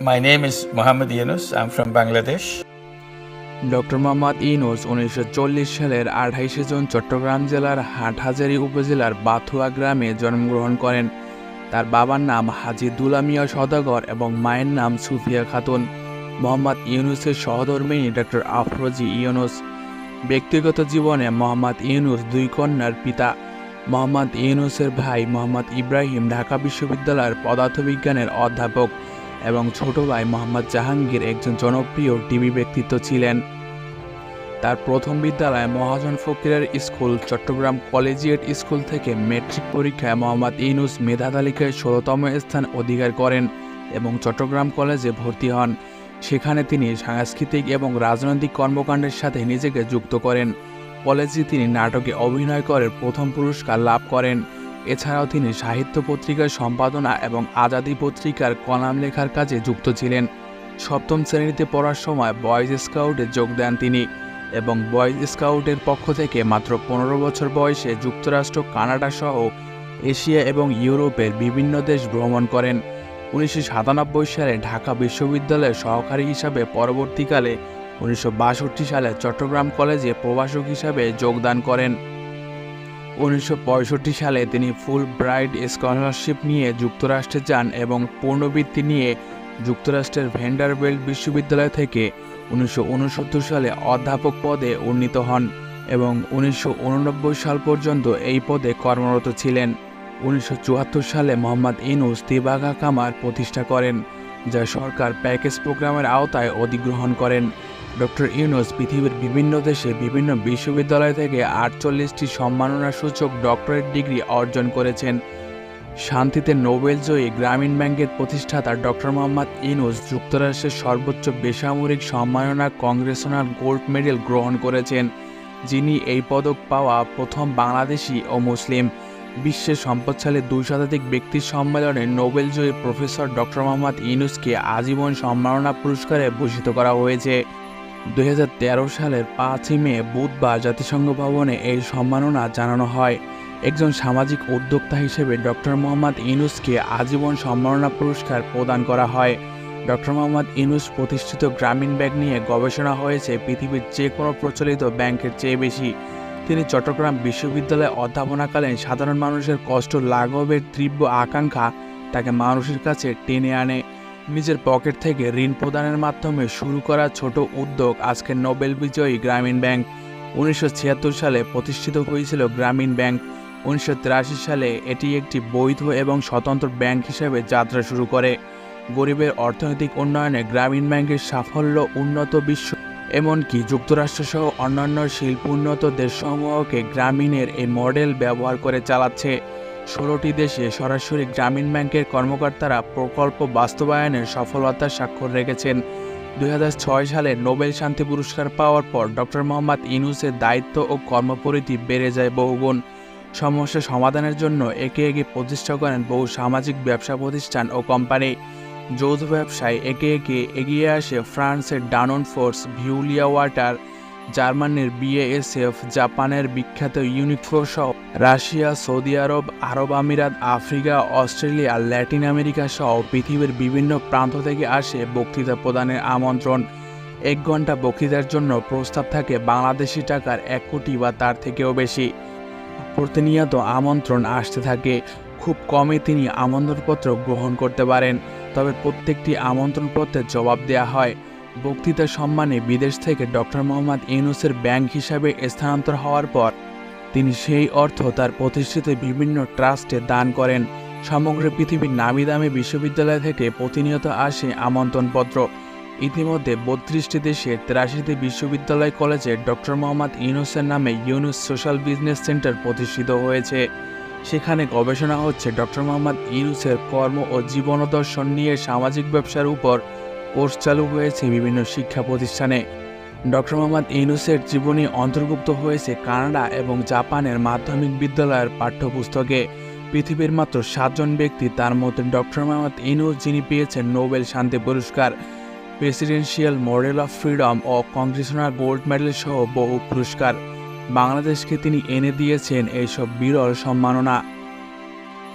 My name is Muhammad Yunus. I'm from Bangladesh. Doctor Mohammad Yunus উনিশশো চল্লিশ সালের আঠাইশে June Chittagong জেলার হাটহাজারী উপজেলার বাথুয়া গ্রামে জন্মগ্রহণ করেন। তার বাবার নাম হাজি দুলামিয়া সদাগর এবং মায়ের নাম সুফিয়া খাতুন। মোহাম্মদ ইউনুসের সহধর্মিনী ডক্টর আফরোজি ইউনুস। ব্যক্তিগত জীবনে মোহাম্মদ ইউনুস দুই কন্যার পিতা। মোহাম্মদ ইউনুসের ভাই মোহাম্মদ ইব্রাহিম ঢাকা বিশ্ববিদ্যালয়ের পদার্থবিজ্ঞানের অধ্যাপক। এবং ছোট ভাই মোহাম্মদ জাহাঙ্গীর একজন জনপ্রিয় টিভি ব্যক্তিত্ব ছিলেন। তার প্রথম বিদ্যালয় মহাজন ফকিরের স্কুল, চট্টগ্রাম কলেজিয়েট স্কুল থেকে মেট্রিক পরীক্ষায় মোহাম্মদ ইনুস মেধা তালিকায় ষোলোতম স্থান অধিকার করেন এবং চট্টগ্রাম কলেজে ভর্তি হন। সেখানে তিনি সাংস্কৃতিক এবং রাজনৈতিক কর্মকাণ্ডের সাথে নিজেকে যুক্ত করেন। কলেজে তিনি নাটকে অভিনয় করে প্রথম পুরস্কার লাভ করেন। এছাড়াও তিনি সাহিত্য পত্রিকার সম্পাদনা এবং আজাদি পত্রিকার কলাম লেখার কাজে যুক্ত ছিলেন। সপ্তম শ্রেণীতে পড়ার সময় বয়েজ স্কাউটে যোগ দেন তিনি এবং বয়েজ স্কাউটের পক্ষ থেকে মাত্র পনেরো বছর বয়সে যুক্তরাষ্ট্র, কানাডা সহ এশিয়া এবং ইউরোপের বিভিন্ন দেশ ভ্রমণ করেন। উনিশশো সাতানব্বই সালে ঢাকা বিশ্ববিদ্যালয়ের সহকারী হিসাবে পরবর্তীকালে উনিশশো বাষট্টি সালে চট্টগ্রাম কলেজে প্রভাষক হিসাবে যোগদান করেন। উনিশশো পঁয়ষট্টি সালে তিনি ফুল ব্রাইট স্কলারশিপ নিয়ে যুক্তরাষ্ট্রে যান এবং পূর্ণবৃত্তি নিয়ে যুক্তরাষ্ট্রের ভেন্ডারবেল্ট বিশ্ববিদ্যালয় থেকে উনিশশো উনসত্তর সালে অধ্যাপক পদে উন্নীত হন এবং উনিশশো উননব্বই সাল পর্যন্ত এই পদে কর্মরত ছিলেন। উনিশশো চুয়াত্তর সালে মোহাম্মদ ইনুস তিবাগা কামার প্রতিষ্ঠা করেন, যা সরকার প্যাকেজ প্রোগ্রামের আওতায় অধিগ্রহণ করেন। ডক্টর ইউনুস পৃথিবীর বিভিন্ন দেশে বিভিন্ন বিশ্ববিদ্যালয় থেকে আটচল্লিশটি সম্মাননা সূচক ডক্টরেট ডিগ্রি অর্জন করেছেন। শান্তিতে নোবেল জয়ী গ্রামীণ ব্যাংকের প্রতিষ্ঠাতা ডক্টর মোহাম্মদ ইনুস যুক্তরাষ্ট্রের সর্বোচ্চ বেসামরিক সম্মাননা কংগ্রেসনাল গোল্ড মেডেল গ্রহণ করেছেন, যিনি এই পদক পাওয়া প্রথম বাংলাদেশি ও মুসলিম। বিশ্বের সম্পদশালী দুই শতাধিক ব্যক্তির সম্মেলনে নোবেল জয়ী প্রফেসর ডক্টর মোহাম্মদ ইনুসকে আজীবন সম্মাননা পুরস্কারে ভূষিত করা হয়েছে। দু হাজার তেরো সালের পাঁচই মে বুধবার জাতিসংঘ ভবনে এই সম্মাননা জানানো হয়। একজন সামাজিক উদ্যোক্তা হিসেবে ডক্টর মোহাম্মদ ইনুসকে আজীবন সম্মাননা পুরস্কার প্রদান করা হয়। ডক্টর মোহাম্মদ ইনুস প্রতিষ্ঠিত গ্রামীণ ব্যাংক নিয়ে গবেষণা হয়েছে, পৃথিবীর যে কোনো প্রচলিত ব্যাংকের চেয়ে বেশি। তিনি চট্টগ্রাম বিশ্ববিদ্যালয়ে অধ্যাপনাকালীন সাধারণ মানুষের কষ্ট, লাঘবের তীব্র আকাঙ্ক্ষা তাকে মানুষের কাছে টেনে আনে। নিজের পকেট থেকে ঋণ প্রদানের মাধ্যমে শুরু করা ছোট উদ্যোগ আজকের নোবেল বিজয়ী গ্রামীণ ব্যাংক। উনিশশো ছিয়াত্তর সালে প্রতিষ্ঠিত হয়েছিল গ্রামীণ ব্যাংক। উনিশশো তিরাশি সালে এটি একটি বৈধ এবং স্বতন্ত্র ব্যাংক হিসেবে যাত্রা শুরু করে। গরিবের অর্থনৈতিক উন্নয়নে গ্রামীণ ব্যাংকের সাফল্য উন্নত বিশ্ব এমনকি যুক্তরাষ্ট্রসহ অন্যান্য শিল্প উন্নত দেশসমূহকে গ্রামীণের এই মডেল ব্যবহার করে চালাচ্ছে। ষোলোটি দেশে সরাসরি গ্রামীণ ব্যাংকের কর্মকর্তারা প্রকল্প বাস্তবায়নের সফলতার স্বাক্ষর রেখেছেন। দুই হাজার ছয় সালে নোবেল শান্তি পুরস্কার পাওয়ার পর ডক্টর মোহাম্মদ ইনুসের দায়িত্ব ও কর্মপরিধি বেড়ে যায় বহুগুণ। সমস্যা সমাধানের জন্য একে একে প্রতিষ্ঠা করেন বহু সামাজিক ব্যবসা প্রতিষ্ঠান ও কোম্পানি। যৌথ ব্যবসায় একে একে এগিয়ে আসে ফ্রান্সের ডানন ফোর্স ভিউলিয়া ওয়াটার জার্মানির বিএএসএফ, জাপানের বিখ্যাত ইউনিফ্রো সহ রাশিয়া, সৌদি আরব আরব আমিরাত, আফ্রিকা, অস্ট্রেলিয়া, ল্যাটিন আমেরিকা সহ পৃথিবীর বিভিন্ন প্রান্ত থেকে আসে বক্তৃতা প্রদানের আমন্ত্রণ। এক ঘণ্টা বক্তৃতার জন্য প্রস্তাব থাকে বাংলাদেশি টাকার এক কোটি বা তার থেকেও বেশি। প্রতিনিয়ত আমন্ত্রণ আসতে থাকে। খুব কমে তিনি আমন্ত্রণপত্র গ্রহণ করতে পারেন, তবে প্রত্যেকটি আমন্ত্রণপত্রের জবাব দেওয়া হয়। বক্তৃতার সম্মানে বিদেশ থেকে ডক্টর মোহাম্মদ ইউনুসের ব্যাংক হিসাবে স্থানান্তর হওয়ার পর তিনি সেই অর্থ তার প্রতিষ্ঠিত বিভিন্ন ট্রাস্টে দান করেন। সমগ্র পৃথিবীর নামি দামি বিশ্ববিদ্যালয় থেকে প্রতিনিয়ত আসে আমন্ত্রণপত্র। ইতিমধ্যে বত্রিশটি দেশে তেরাশিটি বিশ্ববিদ্যালয় কলেজে ডক্টর মোহাম্মদ ইউনুসের নামে ইউনুস সোশ্যাল বিজনেস সেন্টার প্রতিষ্ঠিত হয়েছে। সেখানে গবেষণা হচ্ছে ডক্টর মোহাম্মদ ইউনুসের কর্ম ও জীবনদর্শন নিয়ে সামাজিক ব্যবসার উপর কোর্স চালু হয়েছে বিভিন্ন শিক্ষা প্রতিষ্ঠানে। ডক্টর মোহাম্মদ ইউনুসের জীবনী অন্তর্ভুক্ত হয়েছে কানাডা এবং জাপানের মাধ্যমিক বিদ্যালয়ের পাঠ্যপুস্তকে। পৃথিবীর মাত্র সাতজন ব্যক্তি তার মধ্যে ডক্টর মোহাম্মদ ইনুস যিনি পেয়েছেন নোবেল শান্তি পুরস্কার, প্রেসিডেন্সিয়াল মডেল অফ ফ্রিডম ও কংগ্রেশনাল গোল্ড মেডেল সহ বহু পুরস্কার। বাংলাদেশকে তিনি এনে দিয়েছেন এইসব বিরল সম্মাননা।